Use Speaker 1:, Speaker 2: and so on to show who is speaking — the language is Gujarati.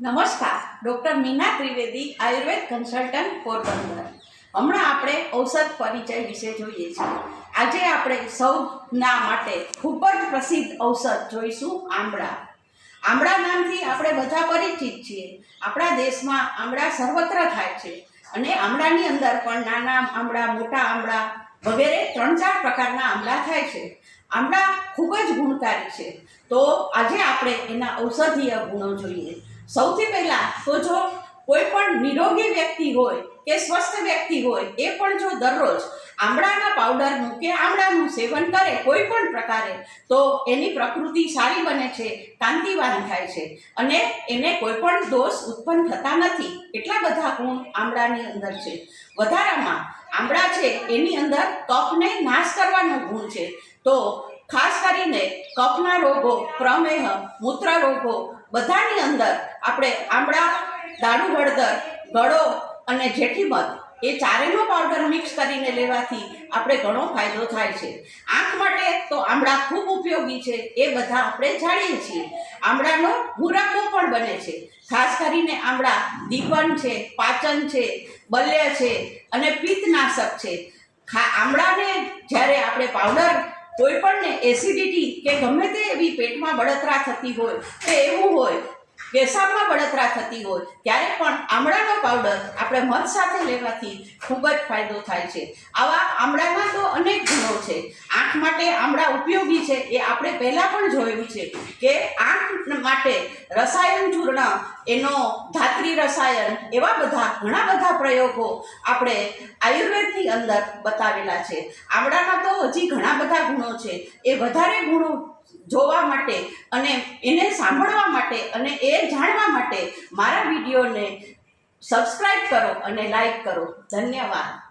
Speaker 1: નમસ્કાર, ડૉક્ટર મીના ત્રિવેદી આયુર્વેદ કન્સલ્ટન્ટ પોરબંદર. હમણાં આપણે ઔષધ પરિચય વિશે જોઈએ છીએ આજે આપણે સૌના માટે ખૂબ જ પ્રસિદ્ધ ઔષધ જોઈશું, આમળા. આમળા નામથી આપણે બધા પરિચિત છીએ. આપણા દેશમાં આમળા સર્વત્ર થાય છે અને આમળાની અંદર પણ નાના આમળા, મોટા આમળા વગેરે ત્રણ ચાર પ્રકારના આમળા થાય છે. આમળા ખૂબ જ ગુણકારી છે. તો આજે આપણે એના ઔષધીય ગુણો જોઈએ. સૌથી પહેલાં તો જો કોઈ પણ નિરોગી વ્યક્તિ હોય કે સ્વસ્થ વ્યક્તિ હોય, એ પણ જો દરરોજ આમળાના પાવડરનું કે આમળાનું સેવન કરે કોઈ પણ પ્રકારે, તો એની પ્રકૃતિ સારી બને છે કાંતિવાન થાય છે. અને એને કોઈ પણ દોષ ઉત્પન્ન થતા નથી. એટલા બધા ગુણ આમળાની અંદર છે. વધારામાં આમળા છે, એની અંદર કફને નાશ કરવાનો ગુણ છે. તો ખાસ કરીને કફના રોગો, પ્રમેહ મૂત્ર રોગો બધાની અંદર આપણે આમળા દારૂ હળદર ગળો અને જેઠીમધ એ ચારેયનો પાવડર મિક્સ કરીને લેવાથી આપણે ઘણો ફાયદો થાય છે. આંખ માટે તો આમળા ખૂબ ઉપયોગી છે, એ બધા આપણે જાણીએ છીએ. આમળાનો મુરબ્બો પણ બને છે. ખાસ કરીને આમળા દીપન છે, પાચન છે, બલ્ય છે અને પિત્તનાશક છે. ખા, આમળાને જ્યારે આપણે પાવડર કોઈ પણને એસિડિટી કે ગમે તે એવી પેટમાં બળતરા થતી હોય, કે એવું હોય, પેશાબમાં બળતરા થતી હોય, ત્યારે પણ આમળાનો પાવડર આપણે મધ સાથે લેવાથી ખૂબ જ ફાયદો થાય છે. આવા આમળાના તો અનેક ગુણો છે. આંખ માટે આમળા ઉપયોગી છે એ આપણે પહેલાં પણ જોયું છે કે આંખ માટે રસાયણ ચૂર્ણ એનો ધાત્રી રસાયણ, એવા બધા ઘણા બધા પ્રયોગો આપણે આયુર્વેદની અંદર બતાવેલા છે. આમળાના તો હજી ઘણા બધા ગુણો છે. એ વધારે ગુણો જોવા માટે અને એને સાંભળવા માટે અને એ જાણવા માટે મારા વિડીયોને સબસ્ક્રાઈબ કરો અને લાઈક કરો. ધન્યવાદ.